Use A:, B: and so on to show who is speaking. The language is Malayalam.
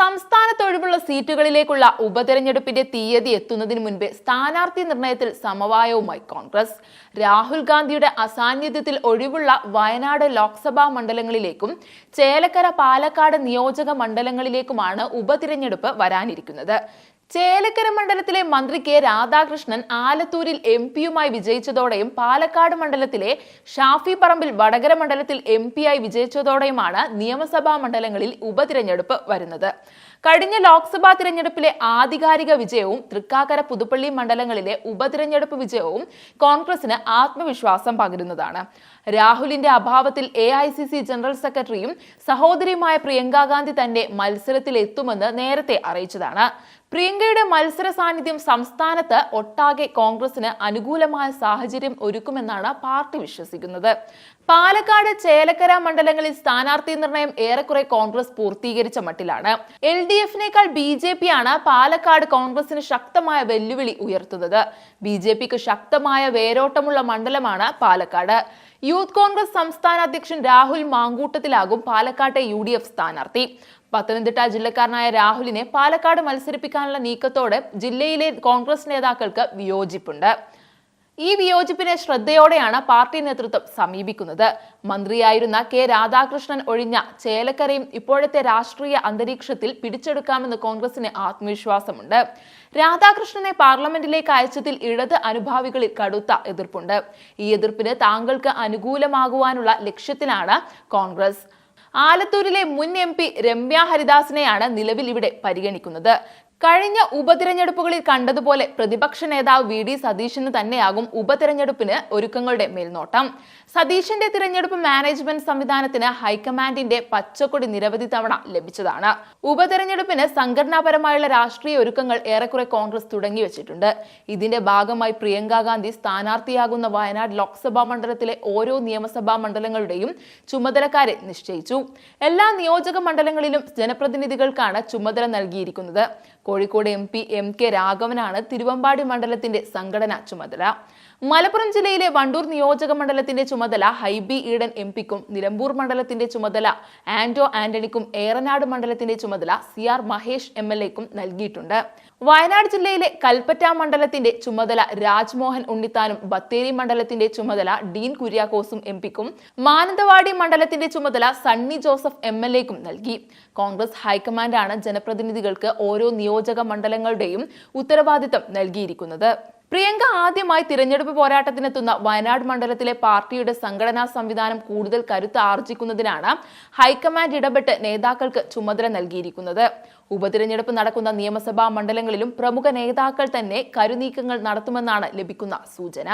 A: സംസ്ഥാനത്ത് ഒഴിവുള്ള സീറ്റുകളിലേക്കുള്ള ഉപതെരഞ്ഞെടുപ്പിന്റെ തീയതി എത്തുന്നതിന് മുൻപേ സ്ഥാനാർത്ഥി നിർണയത്തിൽ സമവായവുമായി കോൺഗ്രസ്. രാഹുൽ ഗാന്ധിയുടെ അസാന്നിധ്യത്തിൽ ഒഴിവുള്ള വയനാട് ലോക്സഭാ മണ്ഡലങ്ങളിലേക്കും ചേലക്കര പാലക്കാട് നിയോജക മണ്ഡലങ്ങളിലേക്കുമാണ് ഉപതിരഞ്ഞെടുപ്പ് വരാനിരിക്കുന്നത്. ചേലക്കര മണ്ഡലത്തിലെ മന്ത്രി കെ രാധാകൃഷ്ണൻ ആലത്തൂരിൽ എം പിയുമായി വിജയിച്ചതോടെയും പാലക്കാട് മണ്ഡലത്തിലെ ഷാഫി പറമ്പിൽ വടകര മണ്ഡലത്തിൽ എം പിയായി വിജയിച്ചതോടെയുമാണ് നിയമസഭാ മണ്ഡലങ്ങളിൽ ഉപതിരഞ്ഞെടുപ്പ് വരുന്നത്. കഴിഞ്ഞ ലോക്സഭാ തിരഞ്ഞെടുപ്പിലെ ആധികാരിക വിജയവും തൃക്കാക്കര പുതുപ്പള്ളി മണ്ഡലങ്ങളിലെ ഉപതിരഞ്ഞെടുപ്പ് വിജയവും കോൺഗ്രസിന് ആത്മവിശ്വാസം പകരുന്നതാണ്. രാഹുലിന്റെ അഭാവത്തിൽ എ ജനറൽ സെക്രട്ടറിയും സഹോദരിയുമായ പ്രിയങ്കാഗാന്ധി തന്നെ മത്സരത്തിൽ എത്തുമെന്ന് നേരത്തെ അറിയിച്ചതാണ്. പ്രിയങ്കയുടെ മത്സര സാന്നിധ്യം സംസ്ഥാനത്ത് ഒട്ടാകെ കോൺഗ്രസിന് അനുകൂലമായ സാഹചര്യം ഒരുക്കുമെന്നാണ് പാർട്ടി വിശ്വസിക്കുന്നത്. പാലക്കാട് ചേലക്കര മണ്ഡലങ്ങളിൽ സ്ഥാനാർത്ഥി നിർണയം ഏറെക്കുറെ കോൺഗ്രസ് പൂർത്തീകരിച്ച മട്ടിലാണ്. എൽ ഡി എഫിനേക്കാൾ ബി ജെ പി ആണ് പാലക്കാട് കോൺഗ്രസിന് ശക്തമായ വെല്ലുവിളി ഉയർത്തുന്നത്. ബി ജെ പിക്ക് ശക്തമായ വേരോട്ടമുള്ള മണ്ഡലമാണ് പാലക്കാട്. യൂത്ത് കോൺഗ്രസ് സംസ്ഥാന അധ്യക്ഷൻ രാഹുൽ മാങ്കൂട്ടത്തിലാകും പാലക്കാട്ടെ യു ഡി എഫ് സ്ഥാനാർത്ഥി. പത്തനംതിട്ട ജില്ലക്കാരനായ രാഹുലിനെ പാലക്കാട് മത്സരിപ്പിക്കാനുള്ള നീക്കത്തോടെ ജില്ലയിലെ കോൺഗ്രസ് നേതാക്കൾക്ക് വിയോജിപ്പുണ്ട്. ഈ വിയോജിപ്പിനെ ശ്രദ്ധയോടെയാണ് പാർട്ടി നേതൃത്വം സമീപിക്കുന്നത്. മന്ത്രിയായിരുന്ന കെ രാധാകൃഷ്ണൻ ഒഴിഞ്ഞ ചേലക്കരയും ഇപ്പോഴത്തെ രാഷ്ട്രീയ അന്തരീക്ഷത്തിൽ പിടിച്ചെടുക്കാമെന്ന് കോൺഗ്രസിന് ആത്മവിശ്വാസമുണ്ട്. രാധാകൃഷ്ണനെ പാർലമെന്റിലേക്ക് അയച്ചതിൽ ഇടത് അനുഭാവികളിൽ കടുത്ത എതിർപ്പുണ്ട്. ഈ എതിർപ്പിന് താങ്കൾക്ക് അനുകൂലമാകുവാനുള്ള ലക്ഷ്യത്തിലാണ് കോൺഗ്രസ്. ആലത്തൂരിലെ മുൻ എം പി രമ്യ ഹരിദാസിനെയാണ് നിലവിൽ ഇവിടെ പരിഗണിക്കുന്നത്. കഴിഞ്ഞ ഉപതിരഞ്ഞെടുപ്പുകളിൽ കണ്ടതുപോലെ പ്രതിപക്ഷ നേതാവ് വി ഡി സതീശന് തന്നെയാകും ഉപതിരഞ്ഞെടുപ്പിന് ഒരുക്കങ്ങളുടെ മേൽനോട്ടം. സതീശന്റെ തിരഞ്ഞെടുപ്പ് മാനേജ്മെന്റ് സംവിധാനത്തിന് ഹൈക്കമാൻഡിന്റെ പച്ചക്കൊടി നിരവധി തവണ ലഭിച്ചതാണ്. ഉപതെരഞ്ഞെടുപ്പിന് സംഘടനാപരമായുള്ള രാഷ്ട്രീയ ഒരുക്കങ്ങൾ ഏറെക്കുറെ കോൺഗ്രസ് തുടങ്ങി വെച്ചിട്ടുണ്ട്. ഇതിന്റെ ഭാഗമായി പ്രിയങ്ക ഗാന്ധി സ്ഥാനാർത്ഥിയാകുന്ന വയനാട് ലോക്സഭാ മണ്ഡലത്തിലെ ഓരോ നിയമസഭാ മണ്ഡലങ്ങളുടെയും ചുമതലക്കാരെ നിശ്ചയിച്ചു. എല്ലാ നിയോജക മണ്ഡലങ്ങളിലും ജനപ്രതിനിധികൾക്കാണ് ചുമതല നൽകിയിരിക്കുന്നത്. Kozhikode M P M K രാഘവനാണ് Thiruvambady മണ്ഡലത്തിന്റെ സംഘടനാ ചുമതല. മലപ്പുറം ജില്ലയിലെ വണ്ടൂർ നിയോജക മണ്ഡലത്തിന്റെ ചുമതല ഹൈബി ഈഡൻ എം പിക്കും നിലമ്പൂർ മണ്ഡലത്തിന്റെ ചുമതല ആന്റോ ആന്റണിക്കും ഏറനാട് മണ്ഡലത്തിന്റെ ചുമതല C R Mahesh M L എക്കും നൽകിയിട്ടുണ്ട്. വയനാട് ജില്ലയിലെ കൽപ്പറ്റ മണ്ഡലത്തിന്റെ ചുമതല രാജ്മോഹൻ ഉണ്ണിത്താനും ബത്തേരി മണ്ഡലത്തിന്റെ ചുമതല ഡീൻ കുര്യാക്കോസും എം പിക്കും മാനന്തവാടി മണ്ഡലത്തിന്റെ ചുമതല സണ്ണി ജോസഫ് എം എൽ എക്കും നൽകി. കോൺഗ്രസ് ഹൈക്കമാൻഡാണ് ജനപ്രതിനിധികൾക്ക് ഓരോ നിയോജക മണ്ഡലങ്ങളുടെയും ഉത്തരവാദിത്തം നൽകിയിരിക്കുന്നത്. പ്രിയങ്ക ആദ്യമായി തിരഞ്ഞെടുപ്പ് പോരാട്ടത്തിനെത്തുന്ന വയനാട് മണ്ഡലത്തിലെ പാർട്ടിയുടെ സംഘടനാ സംവിധാനം കൂടുതൽ കരുത്ത് ആർജിക്കുന്നതിനാണ് ഹൈക്കമാൻഡ് ഇടപെട്ട് നേതാക്കൾക്ക് ചുമതല നൽകിയിരിക്കുന്നത്. ഉപതിരഞ്ഞെടുപ്പ് നടക്കുന്ന നിയമസഭാ മണ്ഡലങ്ങളിലും പ്രമുഖ നേതാക്കൾ തന്നെ കരുനീക്കങ്ങൾ നടത്തുമെന്നാണ് ലഭിക്കുന്ന സൂചന.